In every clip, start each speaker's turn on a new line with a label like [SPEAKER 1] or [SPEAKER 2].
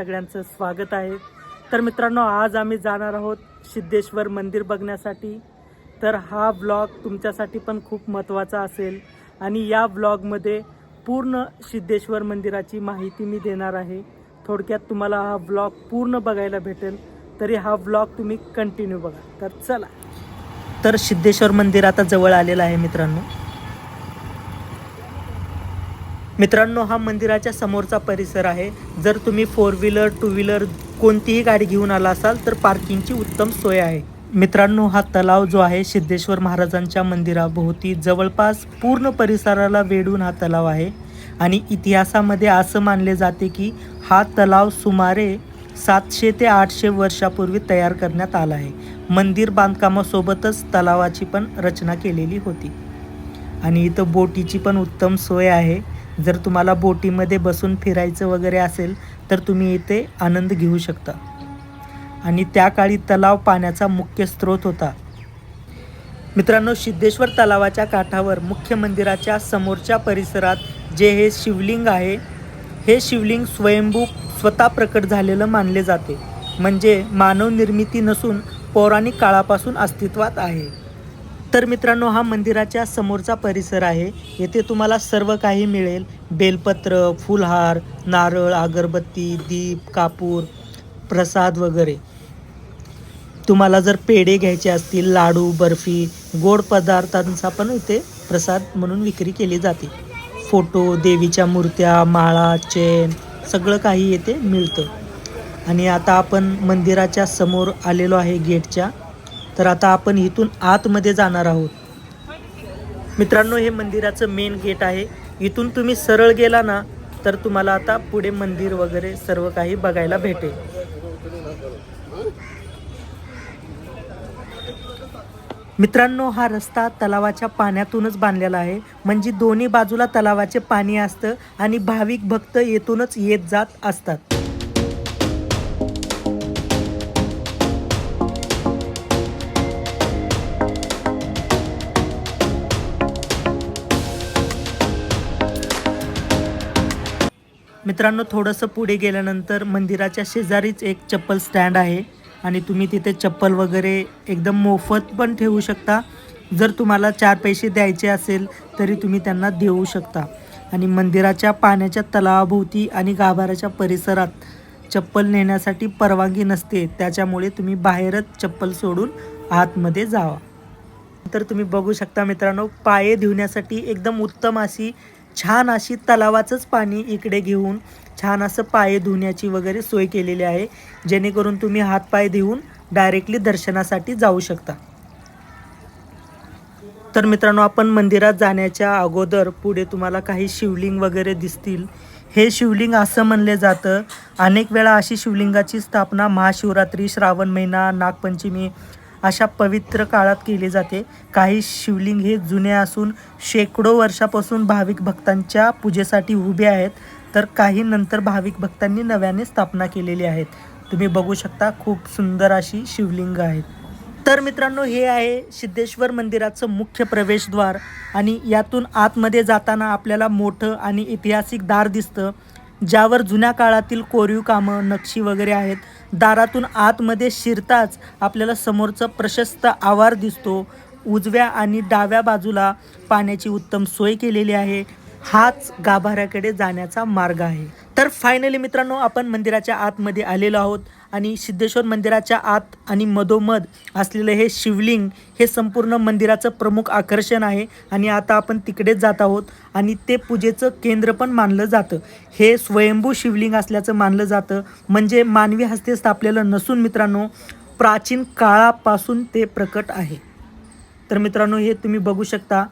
[SPEAKER 1] सगळ्यांचं स्वागत आहे. तर मित्रांनो आज आम्ही जाणार आहोत सिद्धेश्वर मंदिर बघण्यासाठी. तर हा ब्लॉग तुमच्यासाठी पण खूप महत्त्वाचा असेल. आणि या ब्लॉगमध्ये पूर्ण सिद्धेश्वर मंदिराची माहिती मी देणार आहे. थोडक्यात तुम्हाला हा ब्लॉग पूर्ण बघायला भेटेल. तरी हा ब्लॉग तुम्ही कंटिन्यू बघा. तर चला. तर सिद्धेश्वर मंदिर आता जवळ आलेलं आहे मित्रांनो. मित्रांनो हा मंदिराच्या समोरचा परिसर आहे. जर तुम्ही फोर व्हीलर टू व्हीलर कोणतीही गाडी घेऊन आला असाल तर पार्किंगची उत्तम सोय आहे. मित्रांनो हा तलाव जो आहे सिद्धेश्वर महाराजांच्या मंदिराभोवती जवळपास पूर्ण परिसराला वेढून हा तलाव आहे. आणि इतिहासामध्ये असं मानले जाते की हा तलाव सुमारे सातशे ते आठशे वर्षापूर्वी तयार करण्यात आला आहे. मंदिर बांधकामासोबतच तलावाची पण रचना केलेली होती. आणि इथं बोटीची पण उत्तम सोय आहे. जर तुम्हाला बोटीमध्ये बसून फिरायचं वगैरे असेल तर तुम्ही इथे आनंद घेऊ शकता. आणि त्या काळी तलाव पाण्याचा मुख्य स्रोत होता. मित्रांनो सिद्धेश्वर तलावाच्या काठावर मुख्य मंदिराच्या समोरच्या परिसरात जे हे शिवलिंग आहे हे शिवलिंग स्वयंभू स्वतः प्रकट झालेलं मानले जाते. म्हणजे मानव निर्मिती नसून पौराणिक काळापासून अस्तित्वात आहे. तर मित्रांनो हा मंदिराच्या समोरचा परिसर आहे. येथे तुम्हाला सर्व काही मिळेल. बेलपत्र फुलहार नारळ अगरबत्ती दीप कापूर प्रसाद वगैरे. तुम्हाला जर पेढे घ्यायचे असतील लाडू बर्फी गोड पदार्थांचा पण इथे प्रसाद म्हणून विक्री केली जाते. फोटो देवीच्या मूर्त्या माळा चेन सगळं काही येथे मिळतं. आणि आता आपण मंदिराच्या समोर आलेलो आहे गेटच्या. तर आता आपण इथून आतमध्ये जाणार आहोत. मित्रांनो हे मंदिराचं मेन गेट आहे. इथून तुम्ही सरळ गेला ना तर तुम्हाला आता पुढे मंदिर वगैरे सर्व काही बघायला भेटेल. मित्रांनो हा रस्ता तलावाच्या पाण्यातूनच बांधलेला आहे. म्हणजे दोन्ही बाजूला तलावाचे पाणी असतं आणि भाविक भक्त येथूनच येत जात असतात. मित्रांनो थोडंसं पुढे गेल्यानंतर मंदिराच्या शेजारीच एक चप्पल स्टँड आहे आणि तुम्ही तिथे चप्पल वगैरे एकदम मोफत पण ठेवू शकता. जर तुम्हाला चार पैसे द्यायचे असेल तरी तुम्ही त्यांना देऊ शकता. आणि मंदिराच्या पाण्याच्या तलावाभोवती आणि गाभाऱ्याच्या परिसरात चप्पल नेण्यासाठी परवानगी नसते त्याच्यामुळे तुम्ही बाहेरच चप्पल सोडून आतमध्ये जावा. तर तुम्ही बघू शकता मित्रांनो पाये धुण्यासाठी एकदम उत्तम अशी छान अशी तलावाचंच पाणी इकडे घेऊन छान असं पाय धुण्याची वगैरे सोय केलेली आहे. जेणेकरून तुम्ही हातपाय देऊन डायरेक्टली दर्शनासाठी जाऊ शकता. तर मित्रांनो आपण मंदिरात जाण्याच्या अगोदर पुढे तुम्हाला काही शिवलिंग वगैरे दिसतील. हे शिवलिंग असं म्हणले जातं. अनेक वेळा अशी शिवलिंगाची स्थापना महाशिवरात्री श्रावण महिना नागपंचमी अशा पवित्र काळात केली जाते. काही शिवलिंग हे जुने असून शेकडो वर्षापासून भाविक भक्तांच्या पूजेसाठी उभे आहेत. तर काही नंतर भाविक भक्तांनी नव्याने स्थापना केलेली आहेत. तुम्ही बघू शकता खूप सुंदर अशी शिवलिंग आहेत. तर मित्रांनो हे आहे सिद्धेश्वर मंदिराचं मुख्य प्रवेशद्वार आणि यातून आतमध्ये जाताना आपल्याला मोठं आणि ऐतिहासिक दार दिसतं ज्यावर जुन्या काळातील कोरीव कामं नक्षी वगैरे आहेत. दारातून आतमध्ये शिरताच आपल्याला समोरचं प्रशस्त आवार दिसतो. उजव्या आणि डाव्या बाजूला पाण्याची उत्तम सोय केलेली आहे. हाच गाभाऱ्याकडे जाण्याचा मार्ग आहे. तर फायनली मित्रांनो आपण मंदिराच्या आतमध्ये आलेलो आहोत. आणि सिद्धेश्वर मंदिराच्या आत आणि मधोमध असलेलं हे शिवलिंग हे संपूर्ण मंदिराचं प्रमुख आकर्षण आहे. आणि आता आपण तिकडेच जात आहोत. आणि ते पूजेचं केंद्र पण मानलं जातं. हे स्वयंभू शिवलिंग असल्याचं मानलं जातं. म्हणजे मानवी हस्ते स्थापलेलं नसून मित्रांनो प्राचीन काळापासून ते प्रकट आहे. तर मित्रांनो हे तुम्ही बघू शकता.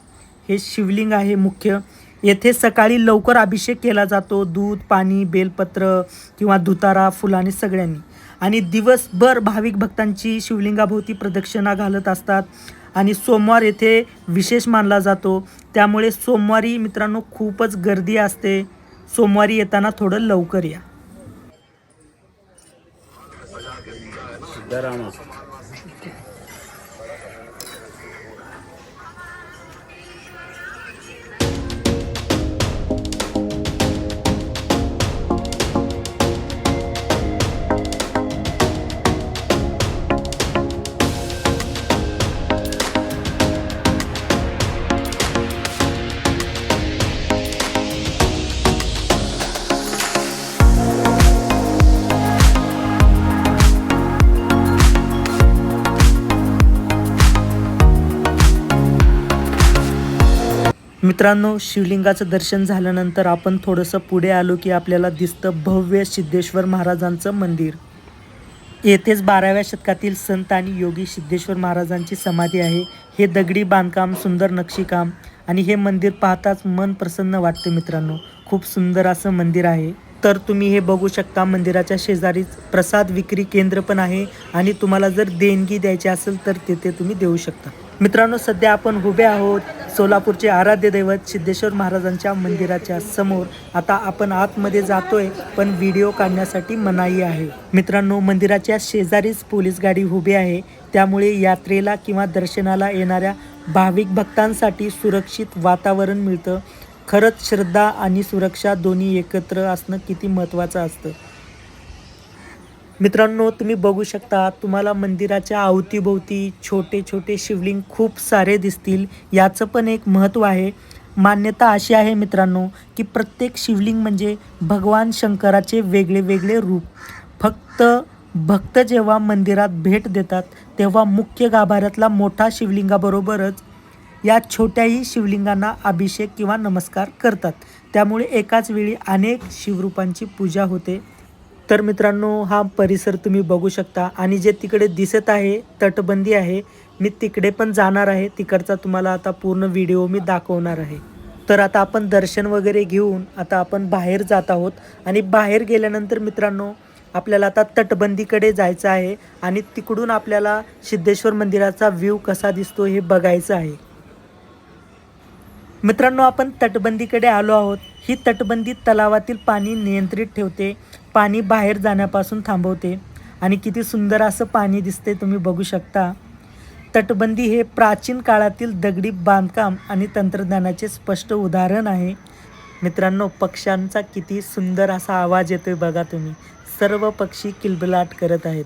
[SPEAKER 1] हे शिवलिंग आहे मुख्य. येथे सकाळी लवकर अभिषेक केला जातो. दूध पाणी बेलपत्र किंवा धुतारा फुलाने सगळ्यांनी. आणि दिवसभर भाविक भक्तांची शिवलिंगाभोवती प्रदक्षिणा घालत असतात. आणि सोमवार येथे विशेष मानला जातो. त्यामुळे सोमवारी मित्रांनो खूपच गर्दी असते. सोमवारी येताना थोडं लवकर या. मित्रांनो शिवलिंगाचं दर्शन झाल्यानंतर आपण थोडंसं पुढे आलो की आपल्याला दिसतं भव्य सिद्धेश्वर महाराजांचं मंदिर. येथेच बाराव्या शतकातील संत आणि योगी सिद्धेश्वर महाराजांची समाधी आहे. हे दगडी बांधकाम सुंदर नक्षीकाम आणि हे मंदिर पाहताच मन प्रसन्न वाटते मित्रांनो. खूप सुंदर असं मंदिर आहे. तर तुम्ही हे बघू शकता मंदिराच्या शेजारीच प्रसाद विक्री केंद्र पण आहे आणि तुम्हाला जर देणगी द्यायची असेल तर तिथे तुम्ही देऊ शकता. मित्रांनो सध्या आपण उभे आहोत सोलापूरचे आराध्य दैवत सिद्धेश्वर महाराजांच्या मंदिराच्या समोर. आता आपण आतमध्ये जातोय पण व्हिडिओ काढण्यासाठी मनाई आहे. मित्रांनो मंदिराच्या शेजारीच पोलीस गाडी उभी आहे. त्यामुळे यात्रेला किंवा दर्शनाला येणाऱ्या भाविक भक्तांसाठी सुरक्षित वातावरण मिळतं. खरंच श्रद्धा आणि सुरक्षा दोन्ही एकत्र असणं किती महत्त्वाचं असतं. मित्रांनो तुम्ही बघू शकता तुम्हाला मंदिराच्या अवतीभोवती छोटे छोटे शिवलिंग खूप सारे दिसतील. याचं पण एक महत्त्व आहे. मान्यता अशी आहे मित्रांनो की प्रत्येक शिवलिंग म्हणजे भगवान शंकराचे वेगळे वेगळे रूप. फक्त भक्त जेव्हा मंदिरात भेट देतात तेव्हा मुख्य गाभाऱ्यातला मोठा शिवलिंगाबरोबरच या छोट्याही शिवलिंगांना अभिषेक किंवा नमस्कार करतात. त्यामुळे एकाच वेळी अनेक शिवरूपांची पूजा होते. तर मित्रांनो हा परिसर तुम्ही बघू शकता. आणि जे तिकडे दिसत आहे तटबंदी आहे मी तिकडे पण जाणार आहे. तिकडचा तुम्हाला आता पूर्ण व्हिडिओ मी दाखवणार आहे. तर आता आपण दर्शन वगैरे घेऊन आता आपण बाहेर जात आहोत. आणि बाहेर गेल्यानंतर मित्रांनो आपल्याला आता तटबंदीकडे जायचं आहे. आणि तिकडून आपल्याला सिद्धेश्वर मंदिराचा व्ह्यू कसा दिसतो हे बघायचं आहे. मित्रांनो आपण तटबंदीकडे आलो आहोत. ही तटबंदी तलावातील पाणी नियंत्रित ठेवते पाणी बाहेर जाण्यापासून थांबवते. आणि किती सुंदर असं पाणी दिसते तुम्ही बघू शकता. तटबंदी हे प्राचीन काळातील दगडी बांधकाम आणि तंत्रज्ञानाचे स्पष्ट उदाहरण आहे. मित्रांनो पक्ष्यांचा किती सुंदर असा आवाज येतोय बघा तुम्ही. सर्व पक्षी किलबिलाट करत आहेत.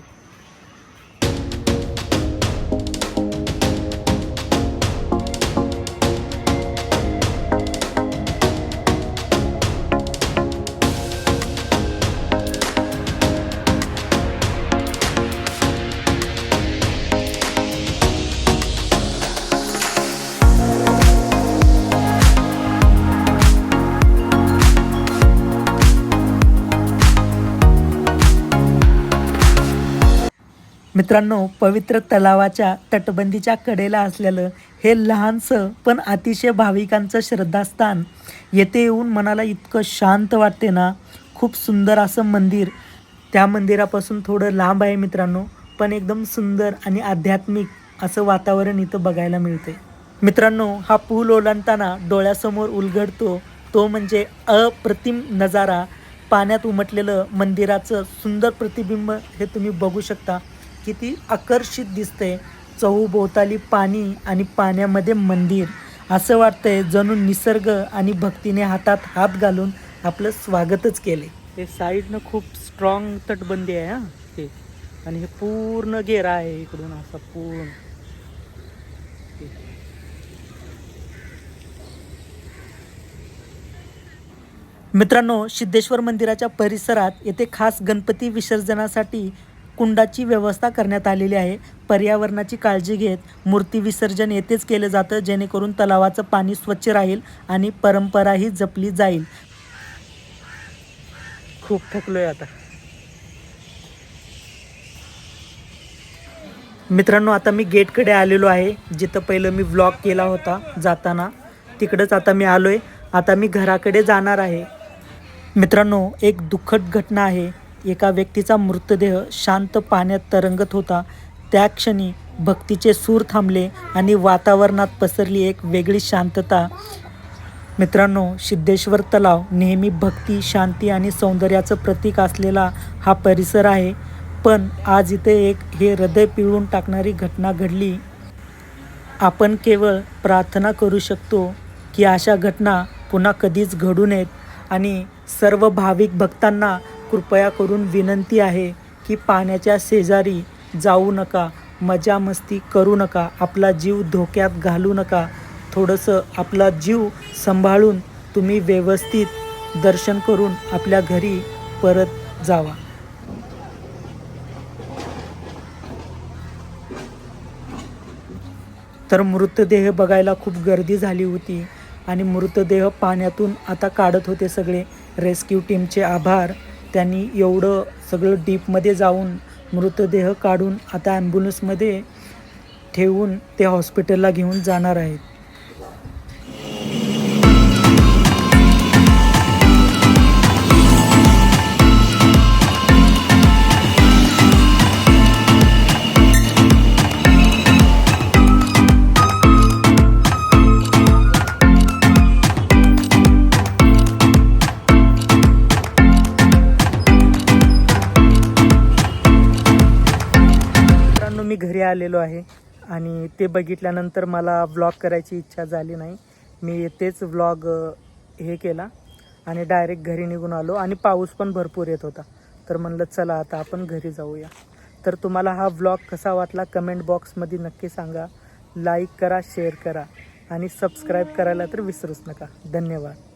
[SPEAKER 1] मित्रांनो पवित्र तलावाच्या तटबंदीच्या कडेला असलेलं हे लहानसं पण अतिशय भाविकांचं श्रद्धास्थान येथे येऊन मनाला इतकं शांत वाटते ना? खूप सुंदर असं मंदिर. त्या मंदिरापासून थोडं लांब आहे मित्रांनो पण एकदम सुंदर आणि आध्यात्मिक असं वातावरण इथं बघायला मिळते. मित्रांनो हा पूल ओलांडताना डोळ्यासमोर उलगडतो तो म्हणजे अप्रतिम नजारा. पाण्यात उमटलेलं मंदिराचं सुंदर प्रतिबिंब हे तुम्ही बघू शकता. किती आकर्षित दिसतंय चहूभोवताली पाणी आणि पाण्यामध्ये मंदिर. असं वाटतंय जणू निसर्ग आणि भक्तीने हातात हात घालून आपलं स्वागतच केले हे साईडनं खूप स्ट्रॉंग तटबंदी आहे हां. ते आणि हे पूर्ण घेरा आहे इकडून असा पूर्ण. मित्रांनो सिद्धेश्वर मंदिराच्या परिसरात येथे खास गणपती विसर्जनासाठी कुंडाची व्यवस्था करण्यात आलेली आहे. पर्यावरणाची काळजी घेत मूर्ती विसर्जन येथेच केलं जातं जेणेकरून तलावाचं पाणी स्वच्छ राहील आणि परंपराही जपली जाईल. खूप थकलोय आता. मित्रांनो आता मी गेटकडे आलेलो आहे. जिथं पहिलं मी व्लॉग केला होता जाताना. तिकडंच आता मी आलो आहे आता मी घराकडे जाणार आहे. मित्रांनो एक दुःखद घटना आहे. एका व्यक्तीचा मृतदेह शांत पाण्यात तरंगत होता. त्या क्षणी भक्तीचे सूर थांबले आणि वातावरणात पसरली एक वेगळी शांतता. मित्रांनो सिद्धेश्वर तलाव नेहमी भक्ती शांती आणि सौंदर्याचं प्रतीक असलेला हा परिसर आहे. पण आज इथे एक हे हृदय पिळून टाकणारी घटना घडली. आपण केवळ प्रार्थना करू शकतो की अशा घटना पुन्हा कधीच घडू नयेत आणि सर्व भाविक भक्तांना कृपया करून विनंती आहे की पाण्याच्या शेजारी जाऊ नका मजा मस्ती करू नका आपला जीव धोक्यात घालू नका. थोडंसं आपला जीव सांभाळून तुम्ही व्यवस्थित दर्शन करून आपल्या घरी परत जावा. तर मृतदेह बघायला खूप गर्दी झाली होती आणि मृतदेह पाण्यातून आता काढत होते सगळे. रेस्क्यू टीमचे आभार. त्यांनी एवढं सगळं डीपमध्ये जाऊन मृतदेह काढून आता ॲम्ब्युलन्समध्ये ठेवून ते हॉस्पिटलला घेऊन जाणार आहेत. आलेलो आहे आणि ते बघितल्यानंतर मला व्लॉग करायची इच्छा झाली नाही. मी तेच व्लॉग हे केला आणि डायरेक्ट घरी निघून आलो आणि पाऊस पण भरपूर येत होता. तर म्हणलं चला आता आपण घरी जाऊया. तर तुम्हाला हा व्लॉग कसा वाटला कमेंट बॉक्समध्ये नक्की सांगा. लाईक करा शेअर करा आणि सबस्क्राईब करायला तर विसरूच नका. धन्यवाद.